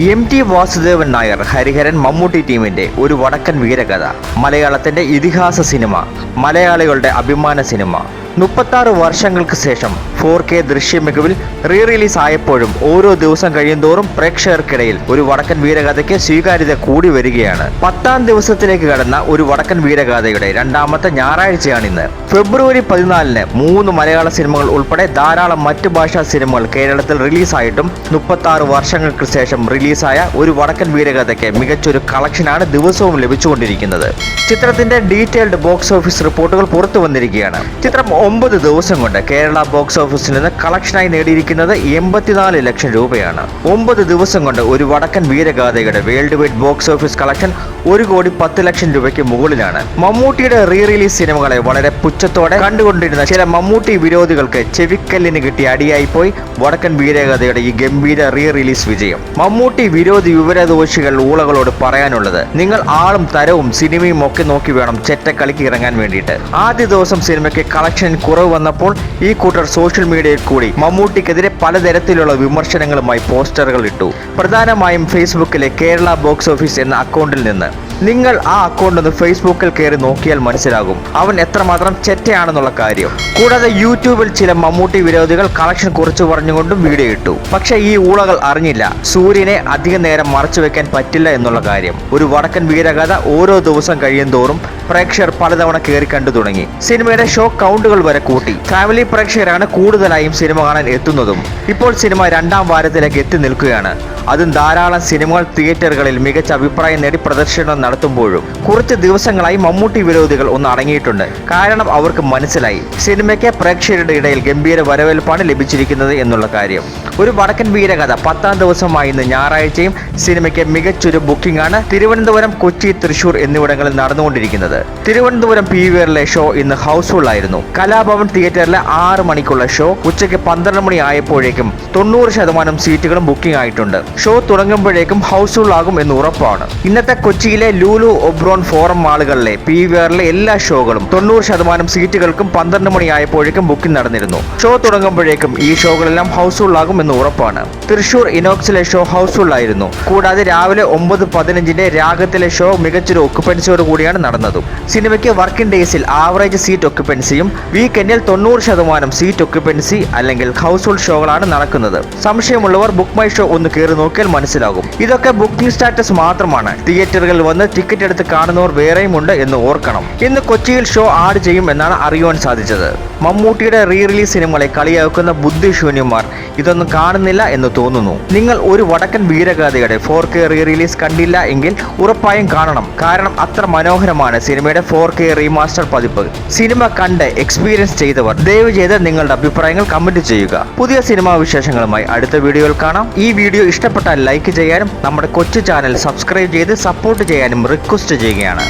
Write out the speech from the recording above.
M T Vasudevan Nair Hariharan Mammootty ടീമിന്റെ ഒരു വടക്കൻ വീരകഥ. മലയാളത്തിന്റെ ഇതിഹാസ സിനിമ മലയാളികളുടെ അഭിമാന സിനിമ. മുപ്പത്താറ് വർഷങ്ങൾക്ക് ശേഷം ഫോർ കെ ദൃശ്യമികവിൽ റീ റിലീസ് ആയപ്പോഴും ഓരോ ദിവസം കഴിയുന്തോറും പ്രേക്ഷകർക്കിടയിൽ ഒരു വടക്കൻ വീരഗാഥയ്ക്ക് സ്വീകാര്യത കൂടി വരികയാണ്. പത്താം ദിവസത്തിലേക്ക് കടന്ന ഒരു വടക്കൻ വീരഗാഥയുടെ രണ്ടാമത്തെ ഞായറാഴ്ചയാണ് ഇന്ന് ഫെബ്രുവരി പതിനാലിന് മൂന്ന് മലയാള സിനിമകൾ ഉൾപ്പെടെ ധാരാളം മറ്റു ഭാഷാ സിനിമകൾ കേരളത്തിൽ റിലീസായിട്ടും മുപ്പത്താറ് വർഷങ്ങൾക്ക് ശേഷം റിലീസായ ഒരു വടക്കൻ വീരഗാഥയ്ക്ക് മികച്ചൊരു കളക്ഷനാണ് ദിവസവും ലഭിച്ചുകൊണ്ടിരിക്കുന്നത്. ചിത്രത്തിന്റെ ഡീറ്റെയിൽഡ് ബോക്സ് ഓഫീസ് റിപ്പോർട്ടുകൾ പുറത്തു വന്നിരിക്കുകയാണ്. ചിത്രം ഒമ്പത് ദിവസം കൊണ്ട് കേരള ബോക്സ് ഓഫീസിൽ നിന്ന് കളക്ഷനായി നേടിയിരിക്കുന്നത് എൺപത്തിനാല് ലക്ഷം രൂപയാണ്. ഒമ്പത് ദിവസം കൊണ്ട് ഒരു വടക്കൻ വീരഗാഥയുടെ world wide box office collection ഒരു കോടി പത്ത് ലക്ഷം രൂപയ്ക്ക് മുകളിലാണ്. മമ്മൂട്ടിയുടെ റീ റിലീസ് സിനിമകളെ വളരെ പുച്ഛത്തോടെ കണ്ടുകൊണ്ടിരുന്ന ചില മമ്മൂട്ടി വിരോധികൾക്ക് ചെവിക്കല്ലിന് കിട്ടിയ അടിയായി പോയി വടക്കൻ വീരഗാഥയുടെ ഈ ഗംഭീര റീ റിലീസ് വിജയം. മമ്മൂട്ടി വിരോധി വിവരദോഷികൾ ഊളകളോട് പറയാനുള്ളത് നിങ്ങൾ ആളും തരവും സിനിമയും ഒക്കെ നോക്കി വേണം ചെറ്റക്കളിക്ക് ഇറങ്ങാൻ വേണ്ടിയിട്ട്. ആദ്യ ദിവസം സിനിമയ്ക്ക് കളക്ഷൻ കുറവ് വന്നപ്പോൾ ഈ കൂട്ടർ സോഷ്യൽ മീഡിയയിൽ കൂടി മമ്മൂട്ടിക്കെതിരെ പലതരത്തിലുള്ള വിമർശനങ്ങളുമായി പോസ്റ്ററുകൾ ഇട്ടു. പ്രധാനമായും ഫേസ്ബുക്കിലെ കേരള ബോക്സ് ഓഫീസ് എന്ന അക്കൗണ്ടിൽ നിന്ന്. നിങ്ങൾ ആ അക്കൗണ്ട് ഒന്ന് ഫേസ്ബുക്കിൽ കയറി നോക്കിയാൽ മനസ്സിലാകും. അവൻ എത്രമാത്രം ചെറ്റയാണെന്നുള്ള കാര്യം. കൂടാതെ യൂട്യൂബിൽ ചില മമ്മൂട്ടി വിരോധികൾ കളക്ഷൻ കുറച്ച് പറഞ്ഞുകൊണ്ടും വീഡിയോ ഇട്ടു. പക്ഷെ ഈ ഊളകൾ അറിഞ്ഞില്ല. സൂര്യനെ അധിക നേരം മറച്ചു വെക്കാൻ പറ്റില്ല എന്നുള്ള കാര്യം. ഒരു വടക്കൻ വീരകഥ ഓരോ ദിവസം കഴിയും തോറും പ്രേക്ഷകർ പലതവണ കയറി കണ്ടു തുടങ്ങി. സിനിമയുടെ ഷോ കൗണ്ടുകൾ വരെ കൂട്ടി. ഫാമിലി പ്രേക്ഷകരാണ് കൂടുതലായും സിനിമ കാണാൻ എത്തുന്നതും. ഇപ്പോൾ സിനിമ രണ്ടാം വാരത്തിലേക്ക് എത്തി നിൽക്കുകയാണ്. അതും ധാരാളം സിനിമകൾ തിയേറ്ററുകളിൽ മികച്ച അഭിപ്രായം നേടി പ്രദർശനം നടത്തുമ്പോഴും കുറച്ച് ദിവസങ്ങളായി മമ്മൂട്ടി വിരോധികൾ ഒന്ന് അടങ്ങിയിട്ടുണ്ട്. കാരണം അവർക്ക് മനസ്സിലായി. സിനിമയ്ക്ക് പ്രേക്ഷകരുടെ ഇടയിൽ ഗംഭീര വരവേൽപ്പാണ് ലഭിച്ചിരിക്കുന്നത് എന്നുള്ള കാര്യം. ഒരു വടക്കൻ വീരകഥ പത്താം ദിവസമായി ഇന്ന് ഞായറാഴ്ചയും സിനിമയ്ക്ക് മികച്ചൊരു ബുക്കിംഗ് ആണ് തിരുവനന്തപുരം കൊച്ചി തൃശൂർ എന്നിവിടങ്ങളിൽ നടന്നുകൊണ്ടിരിക്കുന്നത്. തിരുവനന്തപുരം പി വിയറിലെ ഷോ ഇന്ന് ഹൗസ്ഫുൾ ആയിരുന്നു കലാഭവൻ തിയേറ്ററിലെ ആറ് മണിക്കുള്ള ഷോ ഉച്ചയ്ക്ക് പന്ത്രണ്ട് മണി ആയപ്പോഴേക്കും തൊണ്ണൂറ് ശതമാനം സീറ്റുകളും ബുക്കിംഗ് ആയിട്ടുണ്ട്. ഷോ തുടങ്ങുമ്പോഴേക്കും ഹൗസ്ഫുൾ ആകും എന്ന് ഉറപ്പാണ്. ഇന്നത്തെ കൊച്ചിയിലെ ലൂലു ഒബ്രോൺ ഫോറം മാളുകളിലെ പി വിആറിലെ എല്ലാ ഷോകളും തൊണ്ണൂറ് ശതമാനം സീറ്റുകൾക്കും പന്ത്രണ്ട് മണിയായപ്പോഴേക്കും ബുക്കിംഗ് നടന്നിരുന്നു. ഷോ തുടങ്ങുമ്പോഴേക്കും ഈ ഷോകളെല്ലാം ഹൗസ്ഫുൾ ആകും എന്ന് ഉറപ്പാണ്. തൃശൂർ ഇനോക്സിലെ ഷോ ഹൗസ്ഫുൾ ആയിരുന്നു കൂടാതെ രാവിലെ ഒമ്പത് പതിനഞ്ചിന്റെ രാഗത്തിലെ ഷോ മികച്ചൊരു ഒക്കുപ്പൻസിയോട് കൂടിയാണ് നടന്നത്. സിനിമയ്ക്ക് വർക്കിംഗ് ഡേയ്സിൽ ആവറേജ് സീറ്റ് ഒക്കുപ്പൻസിയും വീക്കെൻഡിൽ തൊണ്ണൂറ് ശതമാനം സീറ്റ് ഒക്കുപ്പൻസി അല്ലെങ്കിൽ ഹൗസ്ഫുൾ ഷോകളാണ് നടക്കുന്നത്. സംശയമുള്ളവർ ബുക്ക് മൈ ഷോ ഒന്ന് കയറി നോക്കിയാൽ മനസ്സിലാകും. ഇതൊക്കെ ബുക്കിംഗ് സ്റ്റാറ്റസ് മാത്രമാണ്. തിയേറ്ററുകളിൽ വന്ന് ടിക്കറ്റ് എടുത്ത് കാണുന്നവർ വേറെയുമുണ്ട് എന്ന് ഓർക്കണം. ഇന്ന് കൊച്ചിയിൽ ഷോ ആഡ് ചെയ്യും എന്നാണ് അറിയുവാൻ സാധിച്ചത്. മമ്മൂട്ടിയുടെ റീ റിലീസ് സിനിമകളെ കളിയാക്കുന്ന ബുദ്ധിശൂന്യന്മാർ ഇതൊന്നും കാണുന്നില്ല എന്ന് തോന്നുന്നു. നിങ്ങൾ ഒരു വടക്കൻ വീരഗാഥയുടെ ഫോർ കെ റീ റിലീസ് കണ്ടില്ല എങ്കിൽ ഉറപ്പായും കാണണം. കാരണം അത്ര മനോഹരമാണ് സിനിമയുടെ ഫോർ കെ റീമാസ്റ്റർ പതിപ്പ്. സിനിമ കണ്ട് എക്സ്പീരിയൻസ് ചെയ്തവർ ദയവ് ചെയ്ത് നിങ്ങളുടെ അഭിപ്രായങ്ങൾ കമന്റ് ചെയ്യുക. പുതിയ സിനിമാ വിശേഷങ്ങളുമായി അടുത്ത വീഡിയോയിൽ കാണാം. ഈ വീഡിയോ ഇഷ്ടപ്പെട്ടാൽ ലൈക്ക് ചെയ്യാനും നമ്മുടെ കൊച്ചു ചാനൽ സബ്സ്ക്രൈബ് ചെയ്ത് സപ്പോർട്ട് ചെയ്യാനും റിക്വസ്റ്റ് ചെയ്യുകയാണ്.